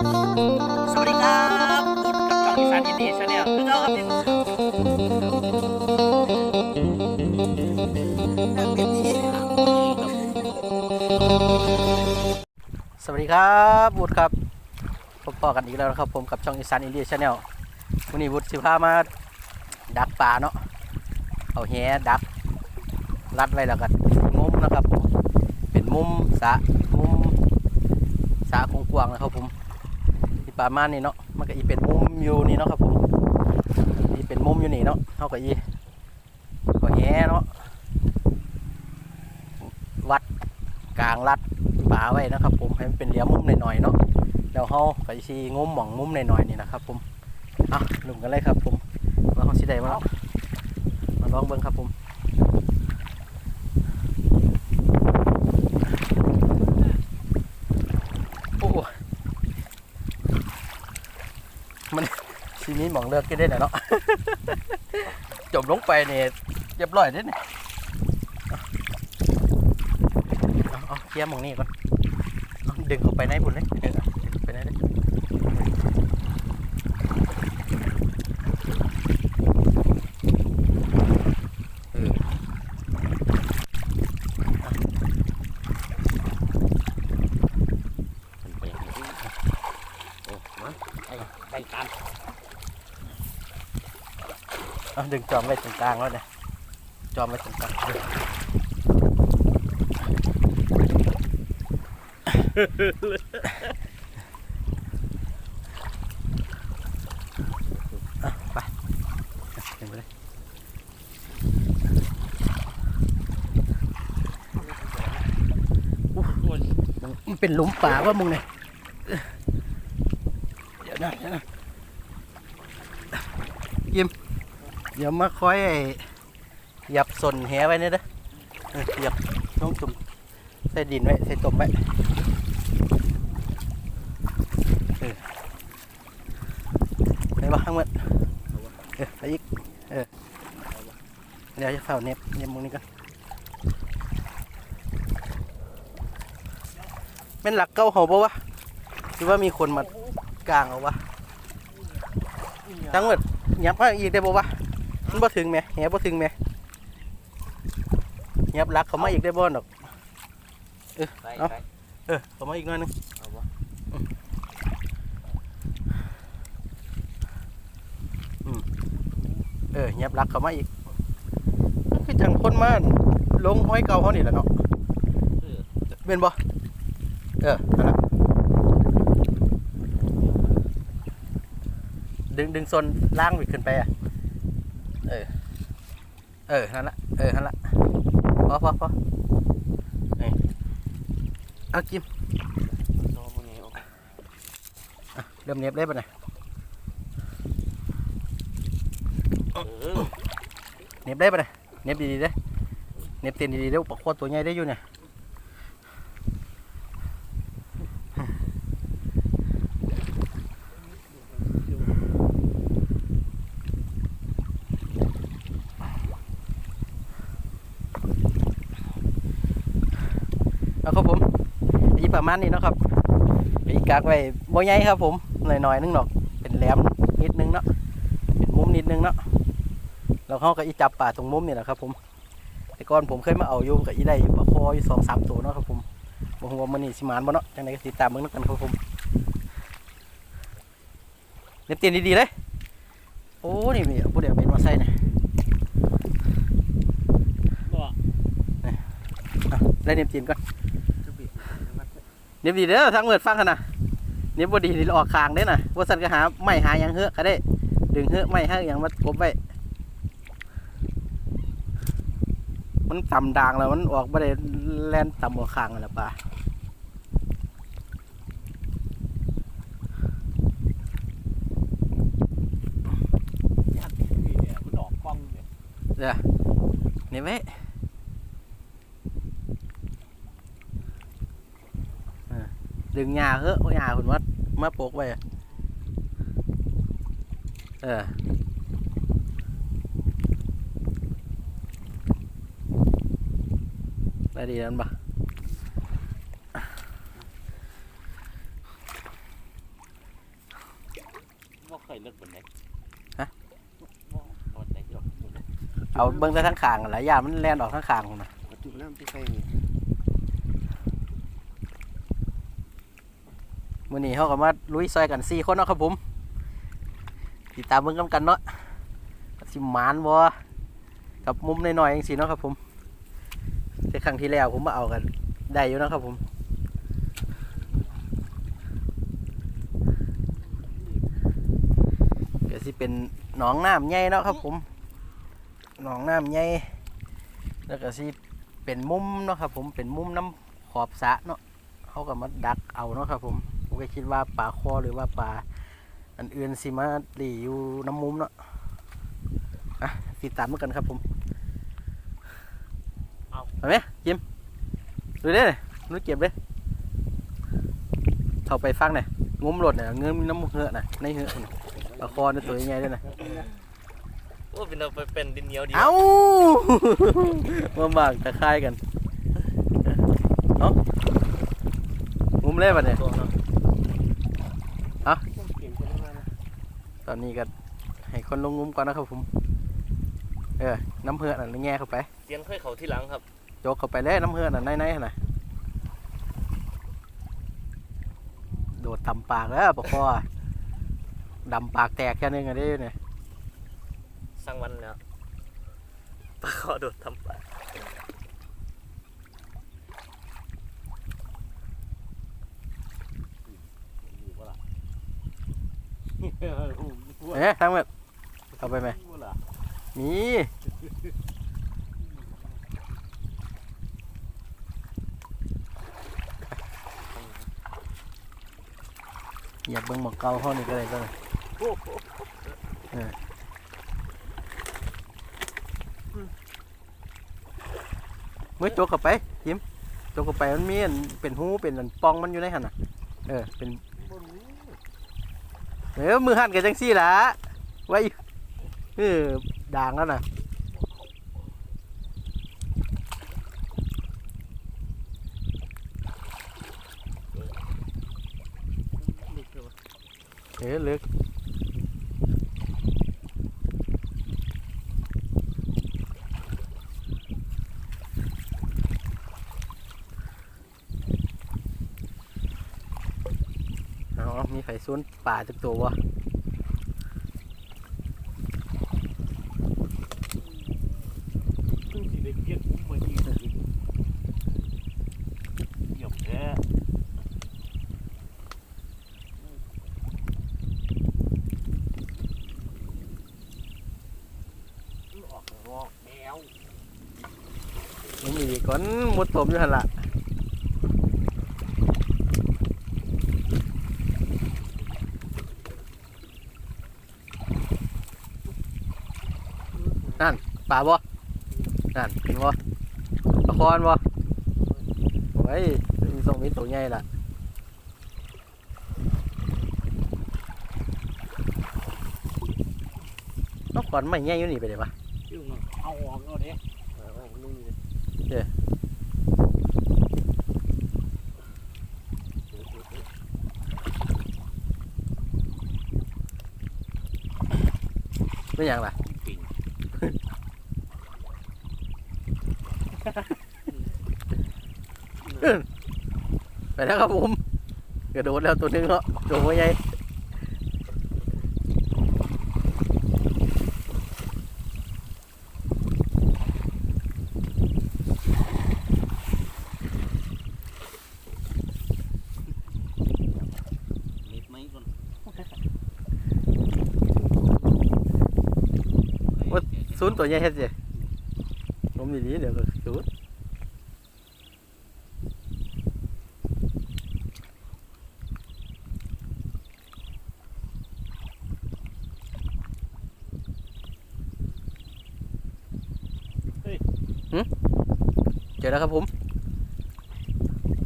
สวัสดีครับบุญกับช่องอีสานอินดี้ชาแนลคือเราครับที่สวัสดีครับบุญครับพบปอกันอีกแล้วนะครับ ผมกับช่องอีสานอินดี้ชาแนลวันนี้บุญสิพามาดักปลาเนาะเอาแหดักรัดไว้แล้วก็มุมนะครับผมเป็นมุมสะมุมสระกว้างๆนะครับผม ประมาณนี้เนาะมันก็อีเป็นมุมอยู่นี่เนาะครับผมอีเป็นมุมอยู่นี่เนาะเท่ากับอีก็แหเนาะวัดกลางรัดป่าไว้นะครับ ผมให้มันเป็นเหลี่ยมมุมหน่อยๆเนาะแล้วเขาก็สิงมหม่องมุมหน่อยๆนี่นะครับผมอะลุมกันเลยครับผมว่าเขาสิได้มามาลองเบิ่งครับผม โอ้ มัน ซีนี้หมองเลือกก็ได้นะเนาะ จมลงไปเนี่ยเรียบร้อยเด้เนี่ยเอาเอาเคลียร์หมองนี่ก่อนเอาดึงเข้าไปในบุญเลยเออดึงเข้าไปในเลยเออไปอย่างนี้โอ้มาไปไปตาม เอาดึงจอมไว้ตรงกลางแล้วเนี่ยจอมไว้ตรงกลางเออเอาไปดึงไปเลยมันเป็นหลุมป่าว่ามึงเนี่ยเดี๋ยวนะเดี๋ยวนะยิม เดี๋ยวมาค่อยหยับสนแหไว้เนี่ยเอเอหยับน้องตุ่มใส่ดินไว้ใส่ตมไว้เออไปบ้างหมดเออไปอีกเออเดี๋ยวจะเฝ้าเน็บเน็บมึงนี่กันเป็นหลักเก้าเขาปะวะหรือว่ามีคนมากลางเอาวะทั้งหมดยับมาอีกได้ปะวะ มันบ่ถึงไหมแหบ่ถึงไหมยับหลักเขามาอีกได้บ่ดอกไปเอาไปเออเขามาอีกหน่อยหนึงเอาวะเออยับหลักเขามาอีกมันคือจังคนมาลงห้อยเก่าเขานี่แหละเนาะเป็นบ่เออนั่นล่ะดึงดึงโซนล่างไปขึ้นไปอะ เออ เออ นั่นละ เออ นั่นละ พอพอพอนี่เอากิมตัวพวกนี้โอ้เริ่มเน็บได้ปะเนี่ยเออเน็บได้ปะเนี่ยเน็บดีๆเด้เน็บเตียนดีๆเด้ปลาโคตรตัวใหญ่ได้อยู่เนี่ย เอาครับผมอีประมาณนี้เนาะครับอีกากไว้บ่ใหญ่ครับ ผมหน่อยๆนึงเนาะเป็นแหลมนิดนึงเนาะเป็นมุมนิดนึงเนาะแล้วเขาก็อีจับป่าตรงมุมนี่แหละครับ ผมแต่ก่อนผมเคยมาเอาอยู่กับอีได้อยู่ปลาคออยู่สองสามตัวเนาะครับผมบ่ฮู้ว่ามันนี่สิมานบ่เนาะจังไดก็ติดตามเบิ่งนำกันครับผมเน็บเตียนดีๆเลยโอ้นี่มีผู้เดียวเป็นมาใส่เนี่ยบ่อะได้เน็บเตียนก่อนจะบิด เน็บดีเด้อทางเปิดฟังกันนะเน็บบ่ดีนี่ออกคางเด้อน่ะว่าซั่นก็หาไม้หาหยังเฮือกก็ได้ ดึงเฮือกไม้หาหยังมากบไว้มันต่ำด่างแล้วมันออกบ่ได้แล่นต่ำกว่าคางนั่นแหละป่ายัดที่เนี่ยมันออกกล้องเนี่ยเด้อนี่ไว้เออ ดึงหญ้าเฮ้อะหญ้าคุณวัดมาปกไว้อะเออได้ดีนั้นปะว่าเคยเลิกบนไหนฮะว่าบนไหนหรอกเอาเบิ้งแต่ทั้งขางหลายอย่างมันแล่นออกทั้งขางพุ่นนะจุดน้ำที่ไฟนี่ มื้อนี้เขาก็มาลุยซอยกันสี่คนเนาะครับผมติดตามเบิ่งกันกันเนาะสิหมานบ่กับมุมน้อยๆจังซี่เนาะครับผมแต่ครั้งที่แล้วผมมาเอากันได้อยู่นะครับผมก็สิเป็นหนองน้ำใหญ่เนาะครับผมหนองน้ำใหญ่แล้วก็สิเป็นมุมเนาะครับผมเป็นมุมน้ำขอบสะเนาะเขาก็มาดักเอาเนาะครับผม ก็คิดว่าปลาคอหรือว่าปลาอันอื่นสิมาหลีอยู่น้ำมุมเนาะอะติดตามกันครับผมเอาไหมจิมดูเด้อนู้เก็บเลยเข้าไปฟังหน่อยงุ้มหลดเนี่ยเงื้อมน้ำเหือะน่ะในเหือะน่ะปลาคอในตัวใหญ่ๆด้วยนะโอ้เป็นเราไปเป็นดินเหนียวดีเอ้ามาบากตะคายกันเนาะงุ้มเลยปะเนี่ย ตัวเนาะ เก่งคนนั้นนะ ต อนนี้ก็ให้คนลงงุ้มก่อนนะครับผม เออ น้ำเหือน่ะแง่เข้าไปเสียนค่อยเขาที่หลังครับโจกเข้าไปเลยน้ำเหือน่ะในๆน่ะโดดตำปากแล้วปะคอดำปากแตกแค่นึงอะได้เนี่ยสร้างวันแล้วปลาขอโดดทำปลาอยู่ปะล่ะ เอ๊ะทั้งหมดเข้าไปไหมมีอยากเบิ่งหมอกเกาห้องนี้ก็เลยก็เลยเมื่อโจกเข้าไปยิ้มโจกเข้าไปมันมีอันเป็นหูเป็นอันปองมันอยู่ในหันน่ะเออเป็น เออมือหันกันจังซี่ละไว้เออด่างแล้วนะเลยวะเออลึกเอา มีไข่ซุนป่าจักตัววะเพิ่งสิได้เปลี่ยนมุมมาอีกเหี่ยมแท้ออกรอกแมวมันมีก้อนมุดถมอยู่หันละ นั่นป่าบ่นั่นเห็นบ่ปลาคอนบ่โอ้ยมีส่งมีตัวใหญ่ล่ะนกก่อนไม่ใหญ่อยู่นี่ไปเลยปะยุ่งเนาะเอาออกเอาเด้เอาเอานุ่งนี่เป็นหยังล่ะ ปิ่ง ไปแล้วครับผมกระโดดแล้วตัวหนึงเนาะตัวไม่ใหญ่เล็บไหมก่อนศูนย์ตัวใหญ่เฮ็ดสิผมดีๆเดี๋ยวก็ศูนย์ เจอแล้วครับผม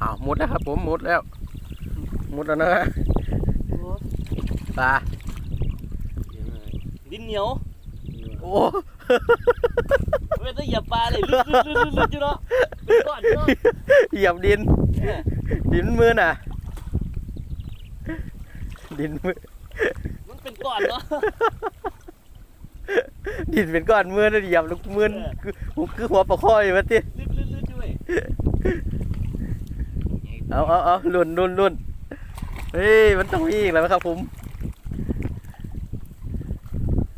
อ้าวหมดแล้วครับผมหมดแล้วหมดแล้วนะปลาดินเหนียวนี่ว่ะโอ้เว้ยต้องเหยียบปลาเลยลึกลึกลึกลึกอยู่เนาะเป็นก้อนเนาะเหยียบดินเออดินมือน่ะ ดินมือมันเป็นก้อนเนาะดินเป็นก้อนมือนะเหยียบลูกมือเออคือผมคือหัวปลาคอยมาติ เอาเอาเอาลุ่นลุ่นลุ่นเฮ้ย มันต้องมีอีกแล้วครับผม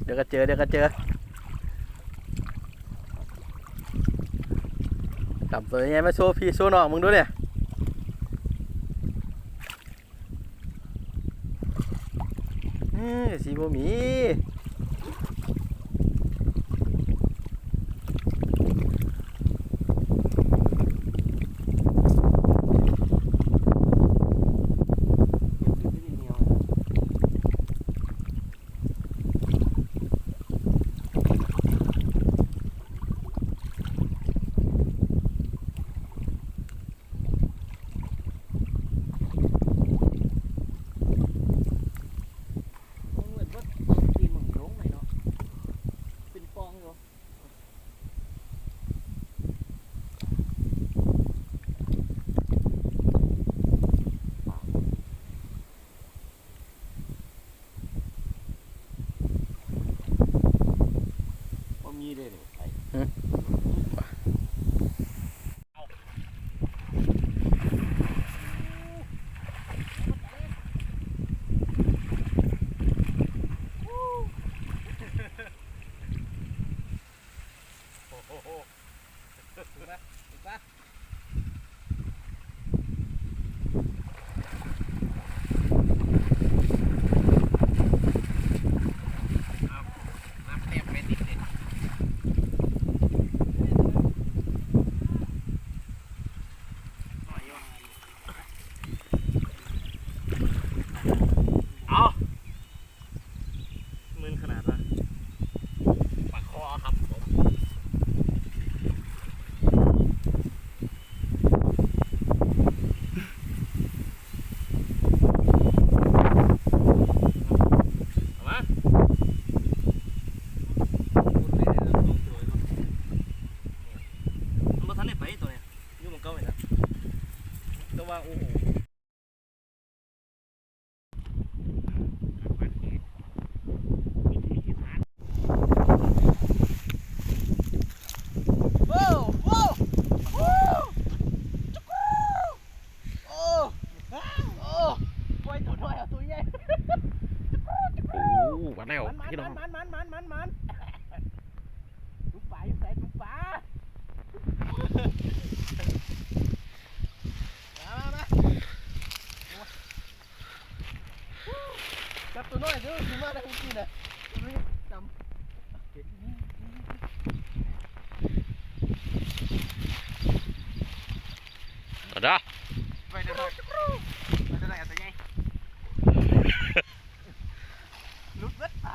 เดี๋ยวก็เจอ เดี๋ยวก็เจอจับตัวยังไงมาโชว์พี่โชว์น้องมึงดูเนี่ยอืมสีบ่มี ไปเดี๋ยวไปไปเดี๋ยวไหนเอาตัวใหญ่ลุดเวทอะ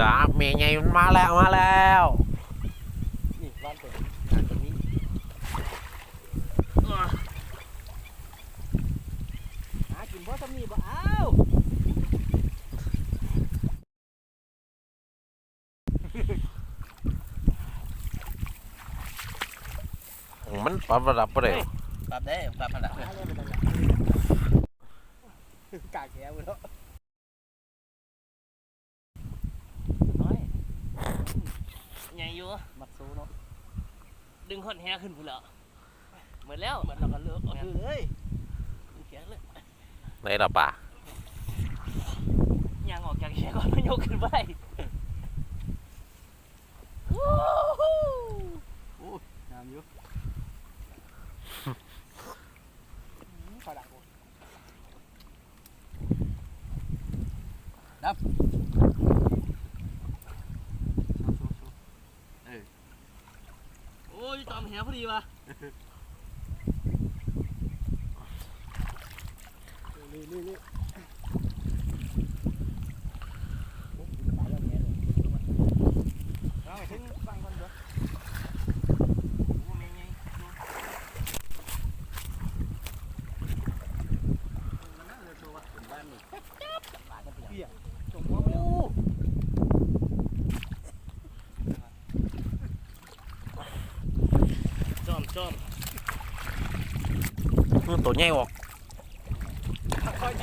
ดา เมย์ไงมันมาแล้วมาแล้วนี่บ้านตัวนี้งานตัวนี้หากินเพราะทำนี่บ่เอามันปรับระดับบ่ได้ปรับได้ปรับมันละกากแก้วแล้ว น้อยใหญ่ อยู่มักซูเนาะดึงขอนแฮขึ้นพูนแล้วเหมือนแล้วเหมือนเราก็เลิกเอาเลยดึงแขนเลยในระป่าเยางออกจากเชียก่อนมันยกขึ้นไปโอ้โหโอ้งามอยู่ขอดักกู โอ้ยจอมแหพอดีว่ะนี่นี่นี่ เอาถึงฟังก่อนเด้อโอ้แม่งไงมันน่าจะโชว์ว่ะผมว่านี่ปลาจะเปลี่ยน จงหัวไปแล้ว จอมจอม ตัวใหญ่ออก ค่อยๆไง